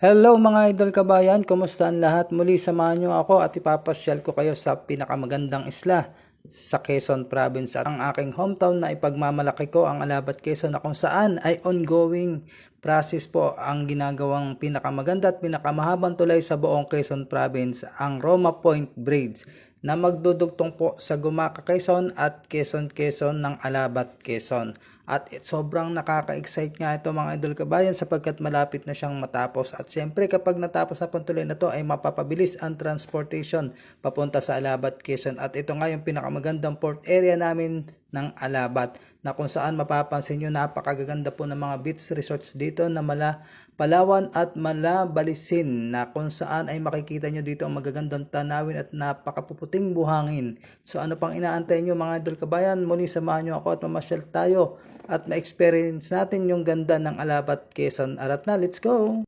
Hello mga idol kabayan, kumusta ang lahat? Muli samahan nyo ako at ipapasyal ko kayo sa pinakamagandang isla sa Quezon Province. At ang aking hometown na ipagmamalaki ko ang Alabat Quezon na kung saan ay ongoing process po ang ginagawang pinakamaganda at pinakamahabang tulay sa buong Quezon Province ang Roma Point Bridge na magdudugtong po sa Gumaca Quezon at Quezon Quezon ng Alabat Quezon. At sobrang nakaka-excite nga ito mga idol kabayan sapagkat malapit na siyang matapos. At syempre kapag natapos na po ang tuloy na to ay mapapabilis ang transportation papunta sa Alabat Quezon. At ito nga yung pinakamagandang port area namin ng Alabat na kung saan mapapansin nyo napakagaganda po ng mga beach resorts dito na mala Palawan at Malabalisin na kung saan ay makikita nyo dito ang magagandang tanawin at napakapuputing buhangin. So ano pang inaantay nyo mga idol kabayan? Muli samahan nyo ako at mamasyal tayo at ma-experience natin yung ganda ng Alabat Quezon. Arat na, let's go!